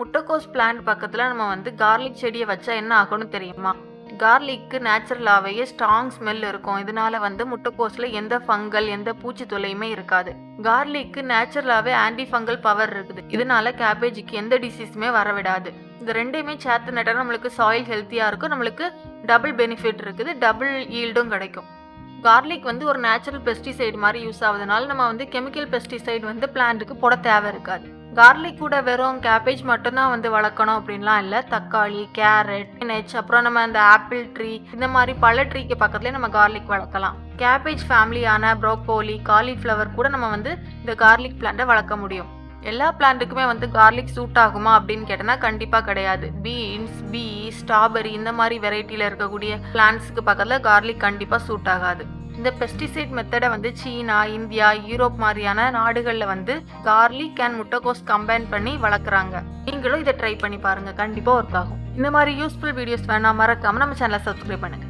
முட்டைக்கோஸ் பிளான்ட் பக்கத்தில் நம்ம வந்து கார்லிக் செடியை வச்சா என்ன ஆகும்னு தெரியுமா? கார்லிக்கு நேச்சுரலாகவே ஸ்ட்ராங் ஸ்மெல் இருக்கும். இதனால வந்து முட்டைக்கோஸில் எந்த ஃபங்கல் எந்த பூச்சி தொல்லையுமே இருக்காது. கார்லிக்கு நேச்சுரலாகவே ஆன்டி ஃபங்கல் பவர் இருக்குது. இதனால கேபேஜுக்கு எந்த டிசீஸுமே வரவிடாது. இந்த ரெண்டையுமே சேர்த்து நட்டால் நம்மளுக்கு சாயில் ஹெல்த்தியாக இருக்கும். நம்மளுக்கு டபுள் பெனிஃபிட் இருக்குது. டபுள் ஈல்டும் கிடைக்கும். கார்லிக் வந்து ஒரு நேச்சுரல் பெஸ்டிசைடு மாதிரி யூஸ் ஆகுதுனால நம்ம வந்து கெமிக்கல் பெஸ்டிசைடு வந்து பிளான்ட்டுக்கு போட தேவை இருக்காது. கார்லிக் கூட வெறும் கேபேஜ் மட்டும்தான் வந்து வளர்க்கணும் அப்படின்லாம் இல்லை. தக்காளி கேரட் நெச் அப்புறம் நம்ம அந்த ஆப்பிள் ட்ரீ இந்த மாதிரி பல ட்ரீக்கு பக்கத்துலேயே நம்ம கார்லிக் வளர்க்கலாம். கேபேஜ் ஃபேமிலியான ப்ரோக்கோலி காலிஃப்ளவர் கூட நம்ம வந்து இந்த கார்லிக் பிளான்ட்டை வளர்க்க முடியும். எல்லா பிளான்ட்டுக்குமே வந்து கார்லிக் சூட் ஆகுமா அப்படின்னு கேட்டனா கண்டிப்பாக கிடையாது. பீன்ஸ் பீ ஸ்ட்ராபெரி இந்த மாதிரி வெரைட்டியில் இருக்கக்கூடிய பிளான்ட்ஸுக்கு பக்கத்தில் கார்லிக் கண்டிப்பாக சூட் ஆகாது. இந்த பெஸ்டிசைட் மெத்தடை வந்து சீனா இந்தியா யூரோப் மாதிரியான நாடுகளில் வந்து கார்லிக் அண்ட் முட்டைகோஸ் கம்பைன் பண்ணி வளர்க்குறாங்க. நீங்களும் இதை ட்ரை பண்ணி பாருங்கள் கண்டிப்பாக ஒர்க் ஆகும். இந்த மாதிரி யூஸ்ஃபுல் வீடியோஸ் வேணால் மறக்காமல் நம்ம சேனலை சப்ஸ்கிரைப் பண்ணுங்கள்